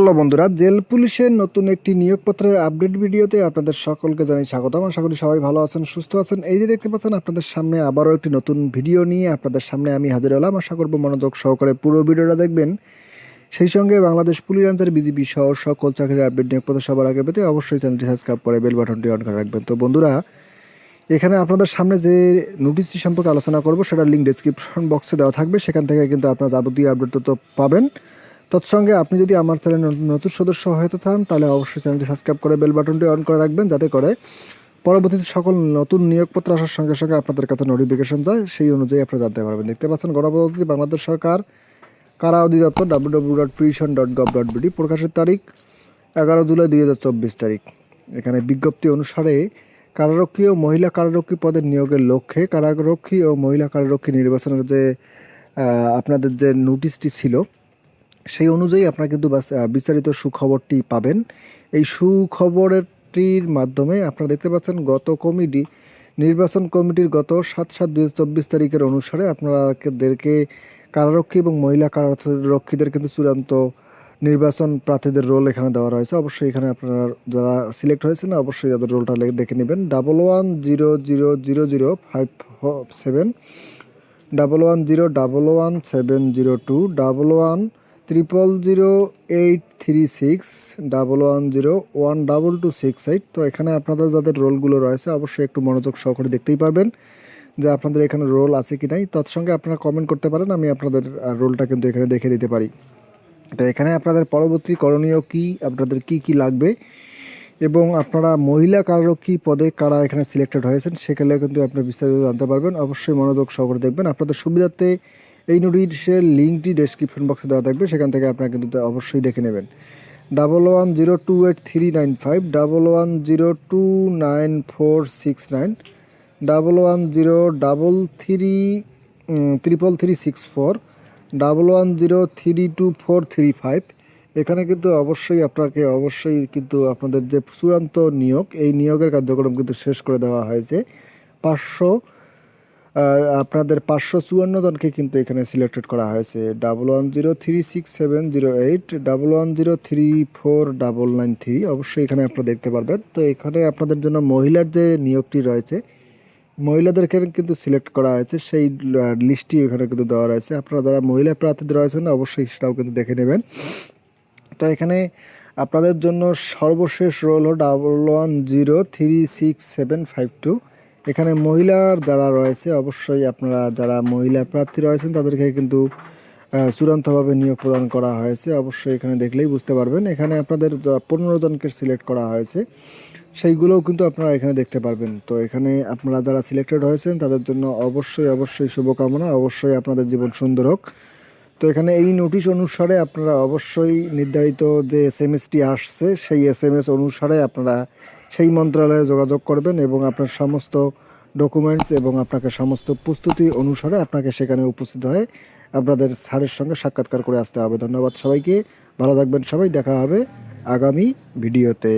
Hello বন্ধুরা, jail পুলিশের নতুন একটি নিয়োগপত্রের আপডেট ভিডিওতে আপনাদের সকলকে জানাই স্বাগতম। আশা করি সবাই ভালো আছেন, সুস্থ আছেন। এই যে দেখতে পাচ্ছেন, আপনাদের সামনে আবারও একটি নতুন ভিডিও নিয়ে আপনাদের সামনে আমি হাজির হলাম। আশা করব মনোযোগ সহকারে পুরো ভিডিওটা দেখবেন। সেই সঙ্গে বাংলাদেশ পুলিশ আনসার বিজিবি সহ সকল চাকরির আপডেট নিয়োগপত্র সবার আগে পেতে অবশ্যই চ্যানেলটি সাবস্ক্রাইব করে বেল বাটনটি অন করে রাখবেন। তো বন্ধুরা, এখানে আপনাদের সামনে যে নোটিশটি সম্পর্কে আলোচনা করব, সেটার লিঙ্ক ডেসক্রিপশন বক্সে দেওয়া থাকবে। সেখান থেকে কিন্তু আপনারা যাবতীয় আপডেট তথ্য পাবেন। তৎসঙ্গে আপনি যদি আমার চ্যানেল নতুন সদস্য হতে চান, তাহলে অবশ্যই চ্যানেলটি সাবস্ক্রাইব করে বেল বাটনটি অন করে রাখবেন, যাতে করে পরবর্তীতে সকল নতুন নিয়োগপত্র আসার সঙ্গে সঙ্গে আপনাদের কাছে নোটিফিকেশন যায়। সেই অনুযায়ী আপনারা জানতে পারবেন। দেখতে পাচ্ছেন গণপ্রজাতন্ত্রী বাংলাদেশ সরকার, কারা অধিদপ্তর? W W dot prison dot gov dot BD প্রকাশের তারিখ এগারো জুলাই দুই হাজার চব্বিশ তারিখ। এখানে বিজ্ঞপ্তি অনুসারে কারারক্ষী ও মহিলা কারারক্ষী পদের নিয়োগের লক্ষ্যে কারারক্ষী ও মহিলা কারারক্ষী নির্বাচনের যে আপনাদের যে নোটিশটি ছিল সেই অনুযায়ী আপনারা কিন্তু বাস- বিস্তারিত সুখবরটি পাবেন। এই সুখবরটির মাধ্যমে আপনারা দেখতে পাচ্ছেন গত কমিটি, নির্বাচন কমিটির গত সাত সাত দুই চব্বিশ তারিখের অনুসারে আপনাদেরকে কারারক্ষী এবং মহিলা কারারক্ষীদের কিন্তু চূড়ান্ত নির্বাচন প্রার্থীদের রোল এখানে দেওয়া রয়েছে। অবশ্যই এখানে আপনারা যারা সিলেক্ট হয়েছেন অবশ্যই তাদের রোলটা দেখে নেবেন। Double one zero zero zero zero five seven double one zero double one seven zero two double one triple zero eight three six double one zero one double two six eight তো এখানে আপনাদের যাদের রোলগুলো রয়েছে, অবশ্যই একটু মনোযোগ সহকারে দেখতেই পারবেন যে আপনাদের এখানে রোল আছে কি নাই। তৎসঙ্গে আপনারা কমেন্ট করতে পারেন, আমি আপনাদের রোলটা কিন্তু এখানে দেখে দিতে পারি। তো এখানে আপনাদের পরবর্তী করণীয় কি, আপনাদের কি কি লাগবে? এবং আপনারা মহিলা কারারক্ষী পদে কারা এখানে সিলেক্টেড হয়েছেন সেখানে কিন্তু আপনি বিস্তারিত জানতে পারবেন। অবশ্যই মনোযোগ সহকারে দেখবেন। আপনাদের সুবিধার্থে এই নোটিশের লিঙ্কটি ডেসক্রিপশন বক্সে দেওয়া থাকবে, সেখান থেকে আপনারা কিন্তু অবশ্যই দেখে নেবেন। Double one zero two eight three nine five double one zero two nine four six nine double one zero double three triple three six four double one zero three two four three five এখানে কিন্তু অবশ্যই আপনাকে, অবশ্যই কিন্তু আপনাদের যে চূড়ান্ত নিয়োগ, এই নিয়োগের কার্যক্রম কিন্তু শেষ করে দেওয়া হয়েছে। পাঁচশো আপনাদের পাঁচশো চুয়ান্ন জনকে কিন্তু এখানে সিলেক্টেড করা হয়েছে। Double one zero three six seven zero eight double one zero three four double nine three অবশ্যই এখানে আপনারা দেখতে পারবেন। তো এখানে আপনাদের জন্য মহিলার যে নিয়োগটি রয়েছে মহিলাদেরকে কিন্তু সিলেক্ট করা হয়েছে। সেই লিস্টটি এখানে কিন্তু দেওয়া রয়েছে। আপনারা যারা মহিলা প্রার্থীদের রয়েছেন, অবশ্যই সেটাও কিন্তু দেখে নেবেন। তো এখানে আপনাদের জন্য সর্বশেষ রোল হলো double one zero three six seven five two এখানে মহিলার যারা রয়েছে, অবশ্যই আপনারা যারা মহিলা প্রার্থী রয়েছেন, তাদেরকে কিন্তু চূড়ান্তভাবে নিয়োগ প্রদান করা হয়েছে। অবশ্যই এখানে দেখলেই বুঝতে পারবেন। এখানে আপনাদের পনেরো জনকে সিলেক্ট করা হয়েছে। সেইগুলোও কিন্তু আপনারা এখানে দেখতে পারবেন। তো এখানে আপনারা যারা সিলেক্টেড হয়েছেন, তাদের জন্য অবশ্যই অবশ্যই শুভকামনা। অবশ্যই আপনাদের জীবন সুন্দর হোক। তো এখানে এই নোটিশ অনুসারে আপনারা অবশ্যই নির্ধারিত যে এস এম এসটি আসছে, সেই এস এম এস অনুসারে আপনারা সেই মন্ত্রণালয়ে যোগাযোগ করবেন এবং আপনার সমস্ত ডকুমেন্টস এবং আপনাকে সমস্ত প্রস্তুতি অনুসারে আপনাকে সেখানে উপস্থিত হয়ে আপনাদের স্যারের সঙ্গে সাক্ষাৎকার করে আসতে হবে। ধন্যবাদ সবাইকে। ভালো থাকবেন সবাই। দেখা হবে আগামী ভিডিওতে।